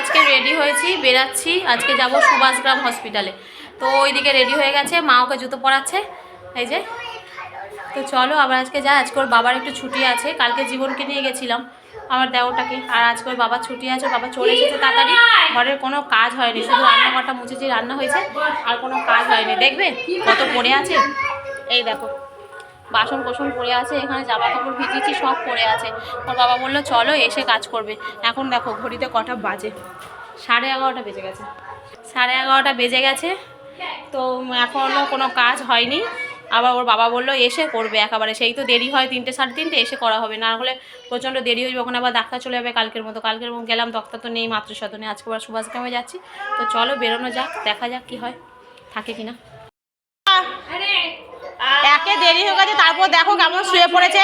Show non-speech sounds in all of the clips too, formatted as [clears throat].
আজকে রেডি হয়েছি, বেরাচ্ছি। আজকে যাব সুভাষগ্রাম হসপিটালে তো ওইদিকে রেডি হয়ে গেছে, মা ওকে জুতো পরাচ্ছে। এই যে। তো চলো, আবার আজকে যা আজকে ওর বাবার একটু ছুটি আছে, কালকে জীবনকে নিয়ে গেছিলাম আমার দেওরটাকে। আর আজকে ওর বাবার ছুটি আছে বাবা চলে এসেছে তাড়াতাড়ি। ঘরের কোনো কাজ হয়নি, শুধু রান্নাঘরটা মুছেছি, রান্না হয়েছে, আর কোনো কাজ হয়নি। দেখবে কত পড়ে আছে? এই দেখো। বাসন কোসন পড়ে আছে, এখানে জামা কাপড় ভিজিয়েছি, সব পড়ে আছে। ওর বাবা বলল, চলো, এসে কাজ করবে। এখন দেখো, ঘড়িতে কটা বাজে। সাড়ে এগারোটা বেজে গেছে। সাড়ে এগারোটা বেজে গেছে, তো এখনও কোনো কাজ হয়নি। আবার ওর বাবা বলল, এসে করবে একেবারে। সেই তো দেরি হয় তিনটে, সাড়ে তিনটে, এসে করা হবে। না হলে প্রচণ্ড দেরি হয়ে যাবে। ওখানে আবার ডাক্তার চলে যাবে কালকের মতো। কালকের মতো গেলাম ডাক্তার তো নেই সদনে আজকে আবার সুভাষগ্রামে যাচ্ছি। তো চলো, বেরোনো যাক, দেখা যাক কি হয়। থাকে কিনা দেরি হয়ে গেছে, তারপর দেখো কেমন শুয়ে পড়েছে।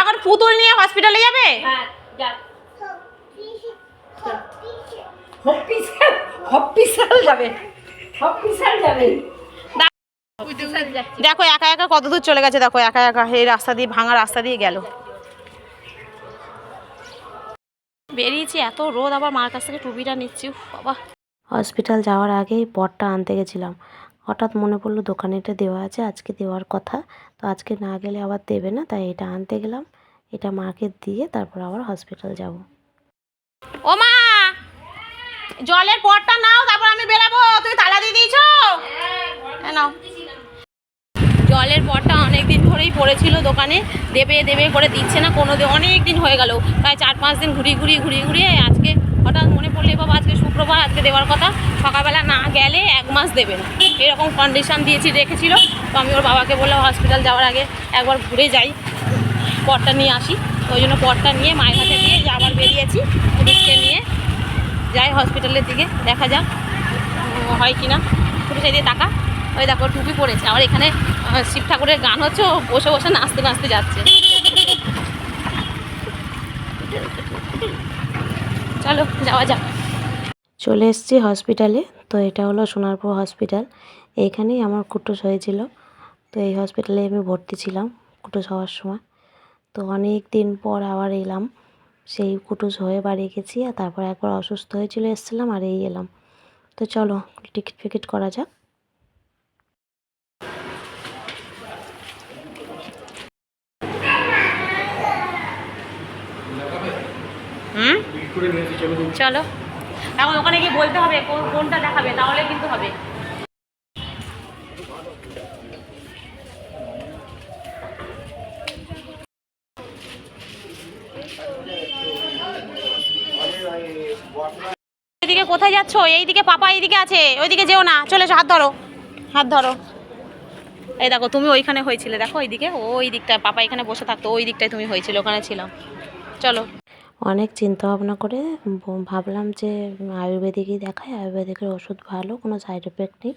এখন পুতুল নিয়ে হসপিটালে যাবে? দেখো, একা একা কত দূর চলে গেছে, দেখো, একা একা এই রাস্তা দিয়ে, ভাঙা রাস্তা দিয়ে গেল। বেরিয়েছি, এত রোদ, আবার মার কাছ থেকে টুপিটা নিচ্ছি, বাবা। হসপিটাল যাওয়ার আগেই পটটা আনতে গেছিলাম। হঠাৎ মনে পড়ল দোকানে এটা দেওয়া আছে আজকে দেওয়ার কথা। তো আজকে না গেলে আবার দেবে না তাই এটা আনতে গেলাম। এটা মাকে দিয়ে তারপর আবার হসপিটাল যাব। ও মা! জলের পটটা নাও তারপর আমি বেরাবো। তুমি তালা দিয়ে দিয়েছ? হ্যাঁ, নাও। জলের পটটা অনেক দিন ধরেই পড়েছিল দোকানে, দেবে দেবে করে দিচ্ছে না, কোনো অনেক দিন হয়ে গেল। প্রায় চার পাঁচ দিন ঘুরিয়ে ঘুরিয়ে ঘুরিয়ে ঘুরিয়ে আজকে হঠাৎ মনে পড়লে বাবা আজকে শুক্রবার, আজকে দেওয়ার কথা, সকালবেলা না গেলে এক মাস দেবে না। এরকম কন্ডিশন দিয়েছি, রেখেছিল, তো আমি ওর বাবাকে বললাম হসপিটাল যাওয়ার আগে একবার ঘুরে যাই পটটা নিয়ে আসি। ওই জন্য পটটা নিয়ে মায়ের হাতে দিয়ে যে আবার বেরিয়েছি পুলিশকে নিয়ে। যাই হসপিটালের দিকে, দেখা যাক, হয় কি না পুলিশ দিয়ে টাকা ওই দেখো, টুপি পরেছে। আবার এখানে শিব ঠাকুরের গান হচ্ছে, ও বসে বসে নাচতে নাচতে যাচ্ছে। চলো, যাওয়া যাক। চলে এসেছি হসপিটালে তো এটা হলো সোনারপুর হসপিটাল এইখানেই আমার কুটুস হয়েছিল। তো এই হসপিটালে আমি ভর্তি ছিলাম কুটুস হওয়ার সময়। তো অনেক দিন পর আবার এলাম। সেই কুটুস হয়ে বাড়ি গেছি আর তারপর একবার অসুস্থ হয়েছিল এসেছিলাম আর এই এলাম। তো চলো, টিকিট ফিকিট করা যাক। চলো। এখন ওখানে গিয়ে বলতে হবে কোনটা দেখাবে, তাহলে কিন্তু হবে। এদিকে কোথায় যাচ্ছ? এইদিকে পাপা এইদিকে আছে, ওইদিকে যেও না, চলে হাত ধরো। হাত ধরো। এই দেখো, তুমি ওইখানে হয়েছিলে, দেখো, ওইদিকে ওই দিকটায় পাপা এখানে বসে থাকতো ওই দিকটায় তুমি হয়েছিল, ওখানে ছিলাম। চলো। অনেক চিন্তা ভাবনা করে ভাবলাম যে আয়ুর্বেদিকই দেখাই আয়ুর্বেদিকের ওষুধ ভালো, কোনো সাইড এফেক্ট নেই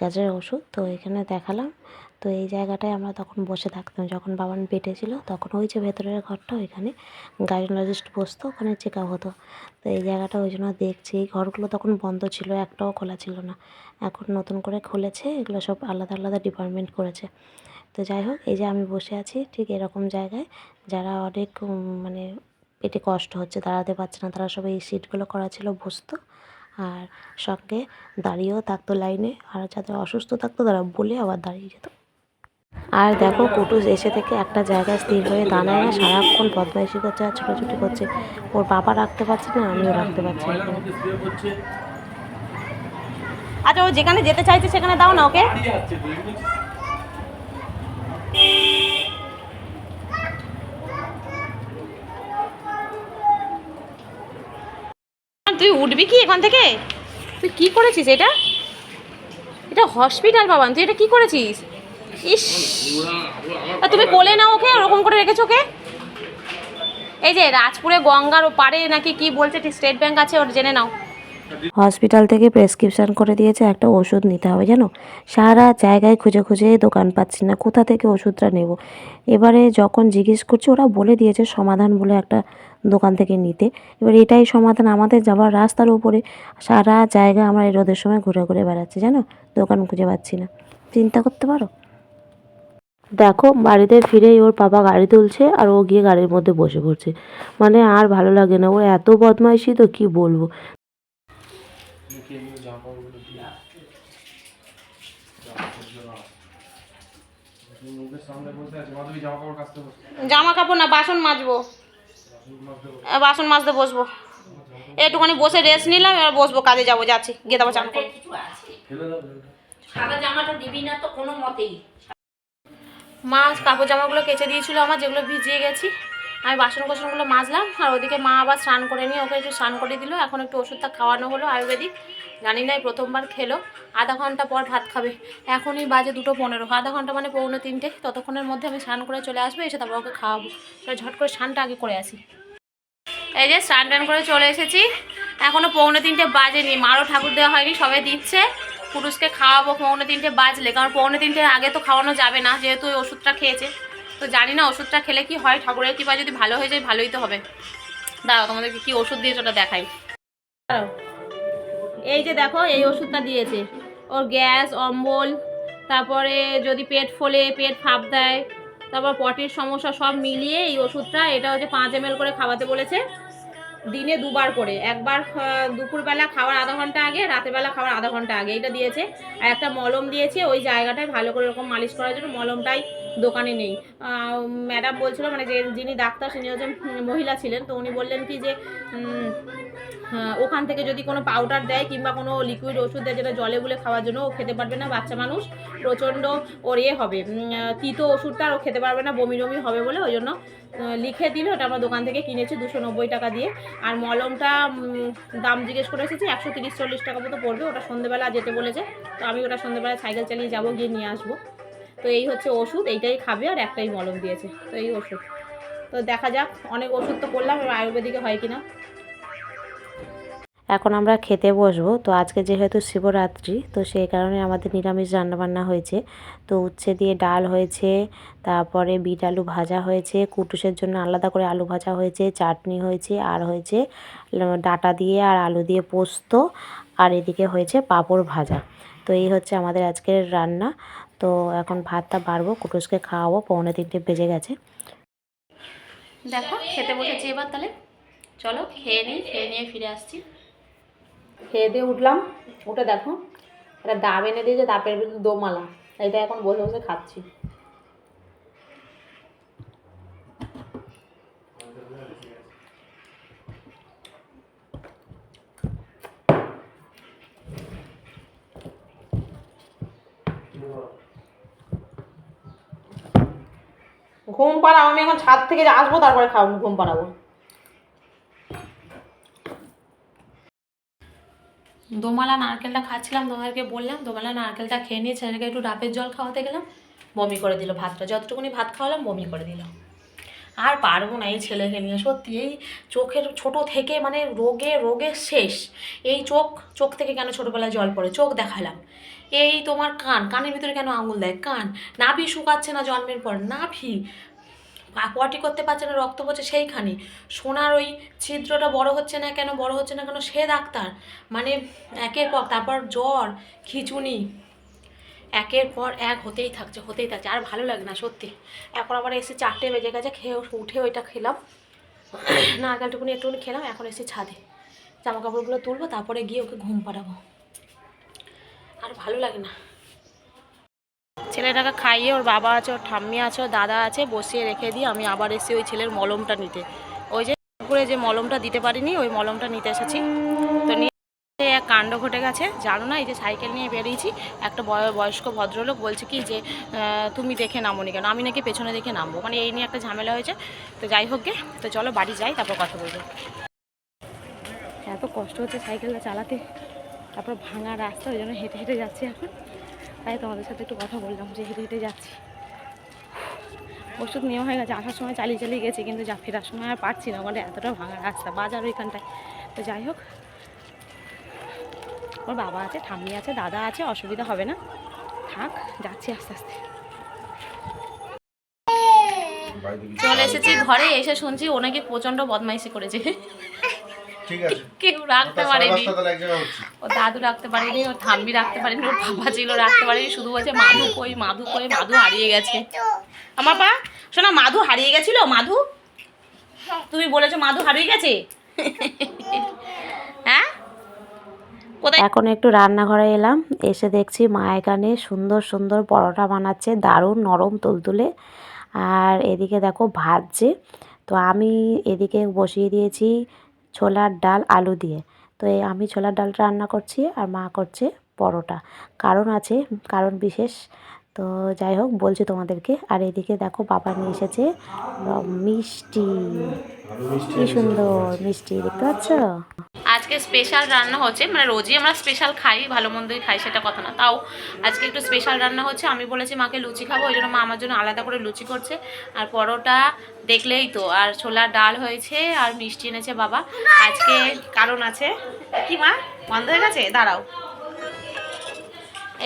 কাজের ওষুধ, তো এখানে দেখালাম। তো এই জায়গাটায় আমরা তখন বসে থাকতাম, যখন বাবান পেটে ছিল, তখন ওই যে ভেতরের ঘরটা, ওইখানে গাইনোলজিস্ট বসতো, ওখানে চেক আপ হতো। তো এই জায়গাটা ওই জন্য দেখছি, এই ঘরগুলো তখন বন্ধ ছিল, একটাও খোলা ছিল না। এখন নতুন করে খুলেছে, এগুলো সব আলাদা আলাদা ডিপার্টমেন্ট করেছে। তো যাই হোক, এই যে আমি বসে আছি ঠিক এরকম জায়গায়, যারা অনেক মানে পেটে কষ্ট হচ্ছে দাঁড়াতে পারছে না। তারা সবাই এই সিটগুলো করা ছিল বসতো আর সঙ্গে দাঁড়িয়েও থাকতো লাইনে। আর যাদের অসুস্থ থাকতো তারা বলে আবার দাঁড়িয়ে যেত। আর দেখো কুটুস এসে থেকে একটা জায়গায় স্থির হয়ে দাঁড়ায় না। সারাক্ষণ বদমাইশি করছে আর ছোটাছুটি করছে। ওর বাবা রাখতে পারছে না আমিও রাখতে পারছি না। আচ্ছা ও যেখানে যেতে চাইছে সেখানে দাও না ওকে। তুই উঠবি কি এখান থেকে? তুই কি করেছিস এটা? এটা হসপিটাল বাবান, তুই এটা কি করেছিস? ইস। আর তুমি কোলে নাও ওকে, ওরকম করে রেখেছো ওকে? এই যে রাজপুরে গঙ্গার ও পারে নাকি কি বলছে স্টেট ব্যাংক আছে ওর জেনে নাও। হসপিটাল থেকে প্রেসক্রিপশন করে দিয়েছে, একটা ওষুধ নিতে হবে, জানো? সারা জায়গায় খুঁজে খুঁজে দোকান পাচ্ছি না, কোথা থেকে ওষুধটা নেব? এবারে যখন জিজ্ঞেস করছি, ওরা বলে দিয়েছে সমাধান বলে একটা দোকান থেকে নিতে। এবার এটাই সমাধান আমাদের যাওয়ার রাস্তার উপরে সারা জায়গা আমরা এই রোদের সময় ঘুরে ঘুরে বেড়াচ্ছি, জানো? দোকান খুঁজে পাচ্ছি না। চিন্তা করতে পারো? দেখো, বাড়িতে ফিরেই ওর বাবা গাড়ি তুলছে আর ও গিয়ে গাড়ির মধ্যে বসে পড়ছে। মানে আর ভালো লাগে না, ও এত বদমাইশি তো কি বলব লুকিয়ে নিয়ে জামা কাপড়গুলো দিয়ে তুমি মুখের সামনে বসে আছে মাধবী জামা কাপড় কাচতে বসে। জামা কাপড় না বাসন মাজবো। বাসন মাজতে বসবো। একটুখানি বসে রেস্ট নিলাম এবার বসবো কাজে যাব যাচ্ছি। গিয়ে দেবো চান। সাদা জামাটা দিবি না তো কোনো মতেই। মা কাপড় জামাগুলো কেচে দিয়েছিল আমার যেগুলো ভিজিয়ে গেছি। আমি বাসন কোসনগুলো মাজলাম আর ওদিকে মা আবার স্নান করে নিয়ে ওকে একটু স্নান করে দিল। এখন একটু ওষুধটা খাওয়ানো হলো আয়ুর্বেদিক। জানি না, এই প্রথমবার খেলো। আধা ঘণ্টা পর ভাত খাবে। এখনই বাজে দুটো পনেরো। আধা ঘণ্টা মানে পৌনে তিনটে। ততক্ষণের মধ্যে আমি স্নান করে চলে আসব, এসে তারপর ওকে খাওয়াবো। ঝট করে স্নানটা আগে করে আসি। এই যে স্নান টান করে চলে এসেছি। এখনও পৌনে তিনটে বাজেনি। মারও ঠাকুর দেওয়া হয়নি সবাই দিচ্ছে। পুরুষকে খাওয়াবো, পৌনে তিনটে বাজলে। কারণ পৌনে তিনটের আগে তো খাওয়ানো যাবে না, যেহেতু ওই ওষুধটা খেয়েছে। তো জানি না ওষুধটা খেলে কি হয়, ঠাকুরের কৃপা যদি ভালো হয়ে যায়, ভালোই তো হবে। দাঁড়াও, তোমাদেরকে কী ওষুধ দিয়েছে ওটা দেখাই। দাঁড়াও। এই যে দেখো, এই ওষুধটা দিয়েছে। ওর গ্যাস, অম্বল, তারপরে যদি পেট ফোলে, পেট ফাঁপ দেয়, তারপর পটির সমস্যা সব মিলিয়ে এই ওষুধটা, এটা হচ্ছে পাঁচ এম করে খাওয়াতে বলেছে। দিনে দুবার করে। একবার দুপুরবেলা খাওয়ার আধা ঘণ্টা আগে, রাতেরবেলা খাওয়ার আধা ঘণ্টা আগে। এটা দিয়েছে। আর একটা মলম দিয়েছে, ওই জায়গাটায় ভালো করে এরকম মালিশ করার জন্য মলমটাই দোকানে নেই। ম্যাডাম বলছিল মানে যে যিনি ডাক্তার তিনি হচ্ছেন মহিলা ছিলেন, তো উনি বললেন কি যে ওখান থেকে যদি কোনো পাউডার দেয় কিংবা কোনো লিকুইড ওষুধ দেয় যেটা জলে গুলে খাওয়ার জন্য, ও খেতে পারবে না, বাচ্চা মানুষ। প্রচণ্ড ওর ইয়ে হবে। তিতো ওষুধটা ও খেতে পারবে না, বমি টমি হবে বলে ওই জন্য লিখে দিল ওটা আমরা দোকান থেকে কিনেছি দুশো নব্বই টাকা দিয়ে। আর মলমটা দাম জিজ্ঞেস করে এসেছি, একশো তিরিশ চল্লিশ টাকা মতো পড়বে, ওটা সন্ধ্যেবেলা যেতে বলেছে। তো আমি ওটা সন্ধ্যেবেলা সাইকেল চালিয়ে যাব, গিয়ে নিয়ে আসব। তো এই হচ্ছে ওষুধ, এইটাই খাবে আর একটাই মলম দিয়েছে। তো এই ওষুধ। তো দেখা যাক, অনেক ওষুধ তো করলাম আয়ুর্বেদিকে হয় কিনা। এখন আমরা খেতে বসবো। তো আজকে যেহেতু শিবরাত্রি, তো সেই কারণে আমাদের নিরামিষ রান্নাবান্না হয়েছে। তো উচ্ছে দিয়ে ডাল হয়েছে, তারপরে বিট আলু ভাজা হয়েছে, কুটুসের জন্য আলাদা করে আলু ভাজা হয়েছে, চাটনি হয়েছে, আর হয়েছে ডাঁটা দিয়ে আর আলু দিয়ে পোস্ত, আর এদিকে হয়েছে পাঁপড় ভাজা। তো এই হচ্ছে আমাদের আজকের রান্না। তো এখন ভাতটা বাড়বো, কুটুসকে খাওয়াবো, পৌনে তিনটে বেজে গেছে। দেখো, খেতে বসেছি এবার তাহলে। চলো, খেয়ে নিই, খেয়ে নিয়ে ফিরে আসছি। খেয়ে দিয়ে উঠলাম। উঠে দেখো, একটা ডাব এনে দিয়েছে ডাবের ভিতরে দোমালা। এটা এখন বসে বসে খাচ্ছি। ঘুম পাড়াও, আমি এখন ছাদ থেকে আসব, তারপরে খাব, ঘুম পাড়াবো। দোমালা নারকেলটা খাচ্ছিলাম তোমাদেরকে বললাম, দোমালা নারকেলটা খেয়ে নিয়ে ছেলেকে একটু ডাবের জল খাওয়াতে গেলাম, বমি করে দিল ভাতটা। যতটুকুনি ভাত খাওয়ালাম, বমি করে দিল। আর পারব না এই ছেলেকে নিয়ে, সত্যি, এই চোখের ছোট থেকে মানে রোগে রোগে শেষ, এই চোখ চোখ থেকে কেন ছোটোবেলায় জল পড়ে? চোখ দেখালাম। এই তোমার কান, কানের ভিতরে কেন আঙুল দেয়? কান। নাভি শুকাচ্ছে না জন্মের পর? নাভি। পটি করতে পারছে না, রক্ত পড়ছে সেইখানে সোনার ওই ছিদ্রটা বড় হচ্ছে না কেন, বড় হচ্ছে না কেন, সে ডাক্তার। মানে একের পর, তারপর জ্বর, খিচুনি, একের পর এক হতেই থাকছে হতেই থাকছে। আর ভালো লাগে না, সত্যি। এখন আবার এসে চারটে বেজে গেছে খেয়ে উঠে ওইটা খেলাম। [clears throat] নারকেলটুকুনি একটুকুনি খেলাম, এখন এসে ছাদে জামা কাপড়গুলো তুলবো, তারপরে গিয়ে ওকে ঘুম পাড়াবো। আর ভালো লাগে না। ছেলেটাকে খাইয়ে ওর বাবা আছে, ওর ঠাম্মি আছে, ওর দাদা আছে, বসিয়ে রেখে দিই আমি আবার এসে ওই ছেলের মলমটা নিতে। ওই যে পুকুরে যে মলমটা দিতে পারিনি, ওই মলমটা নিতে এসেছি। তো নিয়ে এক কাণ্ড ঘটে গেছে। জানো না, এই যে সাইকেল নিয়ে বেরিয়েছি, একটা বয়- বয়স্ক ভদ্রলোক বলছে কি যে তুমি দেখে নামোনি কেন? আমি নাকি পেছনে দেখে নামবো। মানে এই নিয়ে একটা ঝামেলা হয়েছে। তো যাই হোক গে, তো চলো বাড়ি যাই, তারপর কথা বলব। এত কষ্ট হচ্ছে সাইকেলটা চালাতে। তারপর ভাঙা রাস্তা, ওই জন্য হেঁটে হেঁটে যাচ্ছি এখন। তাই তোমাদের সাথে একটু কথা বললাম, যে হেঁটে হেঁটে যাচ্ছি। ওষুধ নেওয়া হয়ে গেছে, আসার সময় চালিয়ে চালিয়ে গেছি, কিন্তু যা ফেরার সময় আর পারছি না মানে এতটা ভাঙা রাস্তা, বাজার ওইখানটায়। তো যাই হোক, ওর বাবা আছে, ঠাম্মি আছে, দাদা আছে, অসুবিধা হবে না। থাক, যাচ্ছি আস্তে আস্তে। চলে এসেছি ঘরে, এসে শুনছি ও নাকি প্রচণ্ড বদমাইশি করেছে। কেউ রাখতে পারেনি। ও দাদু রাখতে পারেনি ও ঠাম্মি রাখতে পারেনি ওর বাবা ছিল রাখতে পারেনি শুধু বলছে মাধু কই মাধু কই মাধু হারিয়ে গেছে। আমার পা শোনা মাধু হারিয়ে গেছিল? মাধু? তুমি বলেছ মাধু হারিয়ে গেছে? হ্যাঁ? এখন একটু রান্নাঘরে এলাম এসে দেখছি মা এখানে সুন্দর সুন্দর পরোটা বানাচ্ছে দারুণ নরম তুলতুলে। আর এদিকে দেখো ভাজছে। তো আমি এদিকে বসিয়ে দিয়েছি ছোলার ডাল, আলু দিয়ে। তো আমি ছোলার ডালটা রান্না করছি আর মা করছে পরোটা। কারণ আছে, কারণ বিশেষ তো যাই হোক, বলছি তোমাদেরকে। আর এদিকে দেখো, বাবা নিয়ে এসেছে মিষ্টি। কি সুন্দর মিষ্টি, দেখতে পাচ্ছ? আজকে স্পেশাল রান্না হচ্ছে মানে রোজই আমরা স্পেশাল খাই, ভালো মন্দই খাই, সেটা কথা না। তাও আজকে একটু স্পেশাল রান্না হচ্ছে, আমি বলেছি মাকে লুচি খাব, ওই জন্য মা আমার জন্য আলাদা করে লুচি করছে। আর পরোটা দেখলেই তো, আর ছোলার ডাল হয়েছে, আর মিষ্টি এনেছে বাবা। আজকে কারণ আছে। কি মা? বন্ধ হয়ে গেছে? দাঁড়াও।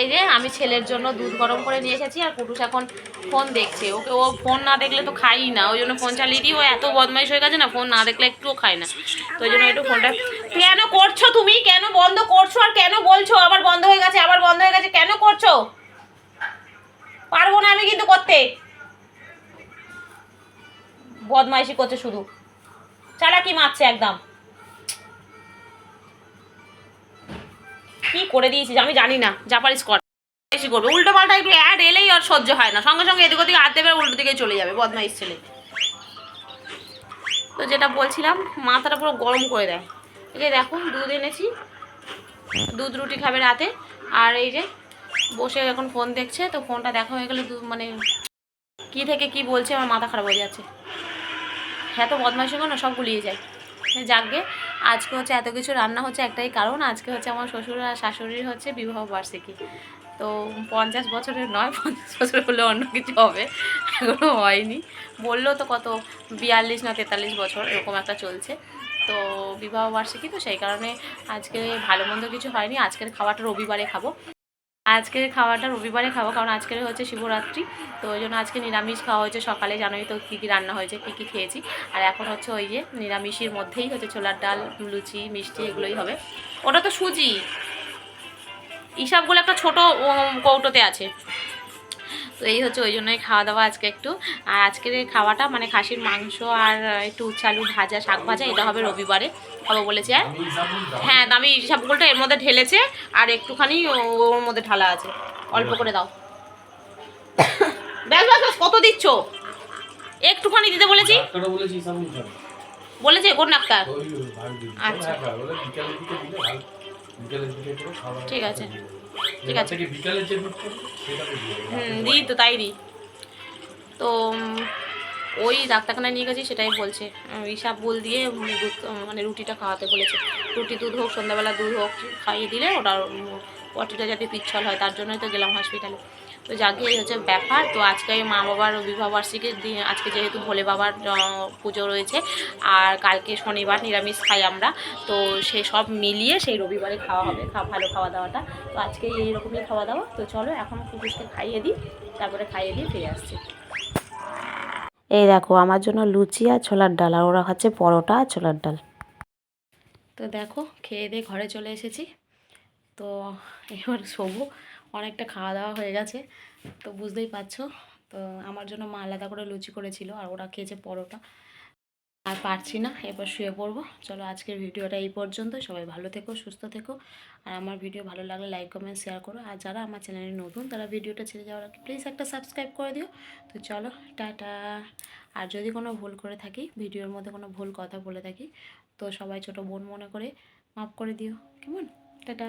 এই যে আমি ছেলের জন্য দুধ গরম করে নিয়ে এসেছি আর কুটুস এখন ফোন দেখছে। ওকে ও ফোন না দেখলে তো খাই না, ওই জন্য ফোন চালিয়ে দিই। ও এত বদমাইশ হয়ে গেছে না, ফোন না দেখলে একটুও খায় না। তো ওই জন্য একটু ফোনটা কেন করছ তুমি? কেন বন্ধ করছ আর কেন বলছো? আবার বন্ধ হয়ে গেছে, আবার বন্ধ হয়ে গেছে, কেন করছ? পারব না আমি কিন্তু করতে। বদমাইশি করছে শুধু। চালাকি মারছে একদম। কি করে দিয়েছিস? আমি জানি না। যা পারিস কর। বেশি করবে। উল্টো পাল্টা একটু অ্যাড এলেই আর সহ্য হয় না। সঙ্গে সঙ্গে এদিক ওদিকে হাত দেবে উল্টো দিকে চলে যাবে, বদমাইশ ছেলে। তো যেটা বলছিলাম, মাথাটা পুরো গরম করে দেয়। এই যে দেখো, দুধ এনেছি। দুধ রুটি খাবে রাতে। আর এই যে বসে এখন ফোন দেখছে, তো ফোনটা দেখা হয়ে গেলে মানে কি থেকে কি বলছে আমার মাথা খারাপ হয়ে যাচ্ছে। হ্যাঁ তো বদমাইশি না, সব গুলিয়ে যায়। যাকগে আজকে হচ্ছে এত কিছু রান্না হচ্ছে একটাই কারণ, আজকে হচ্ছে আমার শ্বশুর আর শাশুড়ির হচ্ছে বিবাহ বার্ষিকী। তো পঞ্চাশ বছরের নয়, পঞ্চাশ বছর হলে অন্য কিছু হবে, এখনও হয়নি। বলল তো কত, বিয়াল্লিশ না তেতাল্লিশ বছর, এরকম একটা চলছে। তো বিবাহ বার্ষিকী তো সেই কারণে আজকে ভালো মন্দ কিছু হয়নি, আজকের খাবারটা রবিবারে খাব। আজকের খাওয়াটা রবিবারে খাব, কারণ আজকের হচ্ছে শিবরাত্রি। তো ওই জন্য আজকে নিরামিষ খাওয়া হয়েছে সকালে, জানোই তো কী কী রান্না হয়েছে, কী কী খেয়েছি। আর এখন হচ্ছে ওই যে নিরামিষের মধ্যেই হচ্ছে ছোলার ডাল, লুচি, মিষ্টি এগুলোই হবে। ওটা তো সুজি। হিসাবগুলো একটা ছোট কৌটোতে আছে। তো এই হচ্ছে ওই জন্যই খাওয়া দাওয়া আজকে একটু। আর আজকের খাওয়াটা মানে খাসির মাংস আর একটু উচ্ছে আলু ভাজা, শাক ভাজা, এটা হবে রবিবারে। খাব বলেছে হ্যাঁ দামি আমি হিসাবগুলোটা এর মধ্যে ঢেলেছে, আর একটুখানি ওর মধ্যে ঢালা আছে অল্প করে দাও ব্যাস কত দিচ্ছ একটুখানি দিতে বলেছি বলেছি কোন ডাক্তার। আচ্ছা। ঠিক আছে। ঠিক আছে। হুম, দিই তো, তাই দিই তো ওই ডাক্তারখানায় নিয়ে গেছি, সেটাই বলছে। হিসাব বল দিয়ে দুধ মানে রুটিটা খাওয়াতে বলেছে। রুটি দুধ হোক, সন্ধ্যাবেলা দুধ হোক, খাইয়ে দিলে ওটা পটিটা যাতে পিচ্ছল হয়, তার জন্যই তো গেলাম হসপিটালে তো যাকে এই হচ্ছে ব্যাপার, তো আজকে মা বাবার, বিবাহ বার্ষিকীর দিন, আজকে যেহেতু ভোলে বাবার পুজো রয়েছে, আর কালকে শনিবার নিরামিষ খাই আমরা, তো সে সব মিলিয়ে সেই রবিবারে খাওয়া হবে ভালো খাওয়া দাওয়াটা। তো আজকে এইরকমই খাওয়া দাওয়া, তো চলো এখন কুকুরকে খাইয়ে দিই, তারপরে খাইয়ে দিয়ে ফিরে আসছি। এই দেখো, আমার জন্য লুচি আর ছোলার ডাল, আর ওরা খাচ্ছে পরোটা আর ছোলার ডাল। তো দেখো, খেয়ে দিয়ে ঘরে চলে এসেছি। তো এবার শোবো, অনেকটা খাওয়া দাওয়া হয়ে গেছে। তো বুঝতেই পারছ, তো আমার জন্য মা আলাদা করে লুচি করেছিল, আর ওরা খেয়েছে পরোটা। আর পারছি না, এবার শুয়ে পড়ব। চলো আজকের ভিডিওটা এই পর্যন্ত। সবাই ভালো থেকো, সুস্থ থেকো। আর আমার ভিডিও ভালো লাগলে লাইক, কমেন্ট শেয়ার করো। আর যারা আমার চ্যানেলে নতুন, তারা ভিডিওটা ছেড়ে যাওয়ার আগে প্লিজ একটা সাবস্ক্রাইব করে দিও। তো চলো, টাটা। আর যদি কোনো ভুল করে থাকি, ভিডিওর মধ্যে কোনো ভুল কথা বলে থাকি, তো সবাই ছোট বোন মনে করে মাফ করে দিও। কেমন? টাটা।